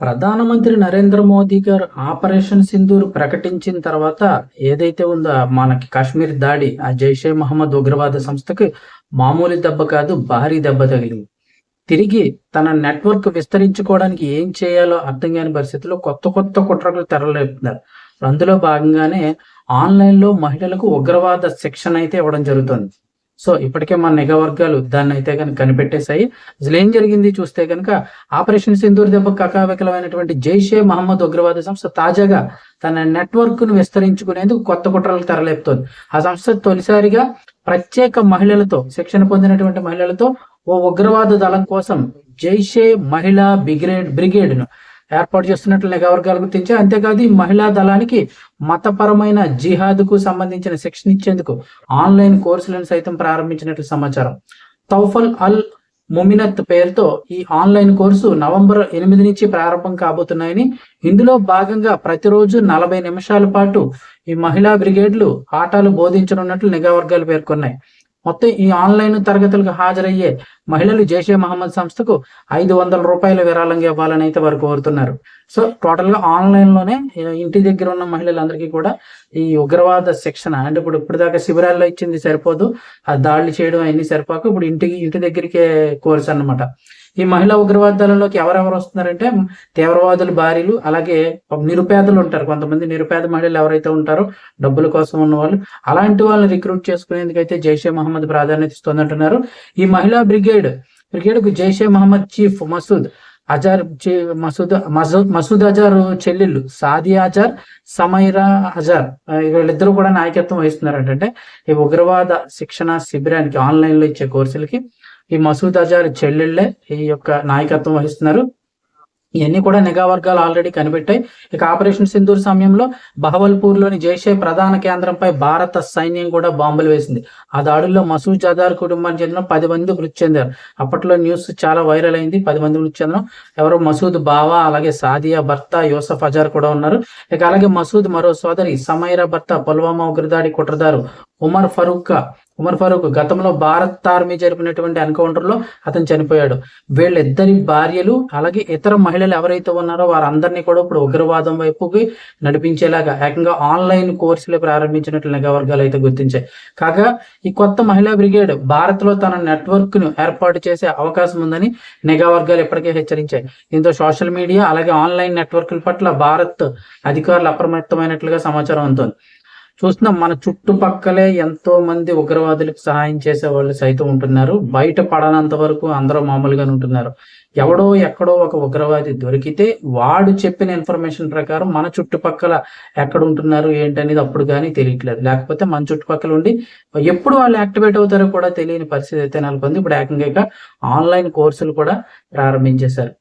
ప్రధానమంత్రి నరేంద్ర మోదీ గారు ఆపరేషన్ సింధూర్ ప్రకటించిన తర్వాత ఏదైతే ఉందో మనకి కాశ్మీర్ దాడి ఆ జైషే మహమ్మద్ ఉగ్రవాద సంస్థకి మామూలు దెబ్బ కాదు భారీ దెబ్బ తగిలింది. తిరిగి తన నెట్వర్క్ విస్తరించుకోవడానికి ఏం చేయాలో అర్థం కాని పరిస్థితుల్లో కొత్త కొత్త కుట్రలు తెరలేపుతున్నారు. అందులో భాగంగానే ఆన్లైన్లో మహిళలకు ఉగ్రవాద శిక్షణ అయితే ఇవ్వడం జరుగుతుంది. సో ఇప్పటికే మన నిఘా వర్గాలు దాన్ని అయితే కనుక కనిపెట్టేశాయి. అసలు ఏం జరిగింది చూస్తే కనుక ఆపరేషన్ సింధూర్ దెబ్బ కకావికలమైనటువంటి జైషే మహమ్మద్ ఉగ్రవాద సంస్థ తాజాగా తన నెట్వర్క్ను విస్తరించుకునేందుకు కొత్త కుట్రలకు తెరలేపుతోంది. ఆ సంస్థ తొలిసారిగా ప్రత్యేక మహిళలతో శిక్షణ పొందినటువంటి మహిళలతో ఓ ఉగ్రవాద దళం కోసం జైషే మహిళా బిగ్రేడ్ బ్రిగేడ్ను ఏర్పాటు చేస్తున్నట్లు నిఘావర్గాలు గుర్తించాయి అంతేకాదు ఈ మహిళా దళానికి మతపరమైన జిహాద్కు సంబంధించిన శిక్షణ ఇచ్చేందుకు ఆన్లైన్ కోర్సులను సైతం ప్రారంభించినట్లు సమాచారం. తౌఫల్ అల్ ముమినత్ పేరుతో ఈ ఆన్లైన్ కోర్సు నవంబర్ ఎనిమిది నుంచి ప్రారంభం కాబోతున్నాయని ఇందులో భాగంగా ప్రతిరోజు నలభై నిమిషాల పాటు ఈ మహిళా బ్రిగేడ్లు ఆటలు బోధించనున్నట్లు నిఘా వర్గాలు పేర్కొన్నాయి. మొత్తం ఈ ఆన్లైన్ తరగతులకు హాజరయ్యే మహిళలు జైషే మహమ్మద్ సంస్థకు ఐదు వందల రూపాయల విరాళంగా ఇవ్వాలని అయితే వారు కోరుతున్నారు. సో టోటల్గా ఆన్లైన్లోనే ఇంటి దగ్గర ఉన్న మహిళలందరికీ కూడా ఈ ఉగ్రవాద శిక్షణ అంటే ఇప్పుడు ఇప్పటిదాకా శిబిరాల్లో ఇచ్చింది సరిపోదు ఆ దాడులు చేయడం అన్ని సరిపోక ఇప్పుడు ఇంటికి ఇంటి దగ్గరికే కోర్సు అన్నమాట ఈ మహిళా ఉగ్రవాద దళంలోకి ఎవరెవరు వస్తున్నారంటే తీవ్రవాదుల భార్యలు అలాగే నిరుపేదలు ఉంటారు. కొంతమంది నిరుపేద మహిళలు ఎవరైతే ఉంటారో డబ్బుల కోసం ఉన్న వాళ్ళు అలాంటి వాళ్ళని రిక్రూట్ చేసుకునేందుకు అయితే జైషే మహమ్మద్ ప్రాధాన్యత ఇస్తుందంటున్నారు ఈ మహిళా బ్రిగేడ్ బ్రిగేడ్కు జైషే మహమ్మద్ చీఫ్ మసూద్ అజార్ చీ- మసూద్ మసూద్ మసూద్ అజార్ చెల్లెళ్ళు సాది అజార్ సమైరా అజార్ వీళ్ళిద్దరూ కూడా నాయకత్వం వహిస్తున్నారు అంటే ఈ ఉగ్రవాద శిక్షణ శిబిరానికి ఆన్లైన్లో ఇచ్చే కోర్సులకి ఈ మసూద్ అజార్ చెల్లెళ్ళే ఈ యొక్క నాయకత్వం వహిస్తున్నారు. ఇవన్నీ కూడా నిఘా వర్గాలు ఆల్రెడీ కనిపెట్టాయి. ఇక ఆపరేషన్ సింధూర్ సమయంలో బహవల్పూర్లోని జైషే ప్రధాన కేంద్రంపై భారత సైన్యం కూడా బాంబులు వేసింది. ఆ దాడుల్లో మసూద్ అజార్ కుటుంబానికి చెందిన పది మంది మృతి చెందారు. అప్పట్లో న్యూస్ చాలా వైరల్ అయింది. పది మంది మృతి చెందడం ఎవరో మసూద్ బావా అలాగే సాదియా భర్త యూసఫ్ అజార్ కూడా ఉన్నారు. ఇక అలాగే మసూద్ మరో సోదరి సమైరా భర్త పుల్వామా ఉగ్రదాడి కుట్రదారు ఉమర్ ఫరూక్ ఉమర్ ఫరూక్ గతంలో భారత్ ఆర్మీ జరిపినటువంటి ఎన్కౌంటర్లో అతను చనిపోయాడు. వీళ్ళిద్దరి భార్యలు అలాగే ఇతర మహిళలు ఎవరైతే ఉన్నారో వారందరినీ కూడా ఇప్పుడు ఉగ్రవాదం వైపుకి నడిపించేలాగా ఏకంగా ఆన్లైన్ కోర్సులు ప్రారంభించినట్లు నిఘా వర్గాలు అయితే గుర్తించాయి. కాగా ఈ కొత్త మహిళా బ్రిగేడ్ భారత్లో తన నెట్వర్క్ను ఏర్పాటు చేసే అవకాశం ఉందని నిఘా వర్గాలు ఇప్పటికే హెచ్చరించాయి. దీంతో సోషల్ మీడియా అలాగే ఆన్లైన్ నెట్వర్క్ల పట్ల భారత్ అధికారులు అప్రమత్తమైనట్లుగా సమాచారం అందుతుంది. చూస్తున్నాం మన చుట్టుపక్కలే ఎంతో మంది ఉగ్రవాదులకు సహాయం చేసే వాళ్ళు సైతం ఉంటున్నారు. బయట పడనంత వరకు అందరూ మామూలుగానే ఉంటున్నారు. ఎవడో ఎక్కడో ఒక ఉగ్రవాది దొరికితే వాడు చెప్పిన ఇన్ఫర్మేషన్ ప్రకారం మన చుట్టుపక్కల ఎక్కడ ఉంటున్నారు ఏంటనేది అప్పుడు కానీ తెలియట్లేదు. లేకపోతే మన చుట్టుపక్కల ఉండి ఎప్పుడు వాళ్ళు యాక్టివేట్ అవుతారో కూడా తెలియని పరిస్థితి అయితే నెలకొంది. ఇప్పుడు ఏకంగా ఆన్లైన్ కోర్సులు కూడా ప్రారంభించేశారు.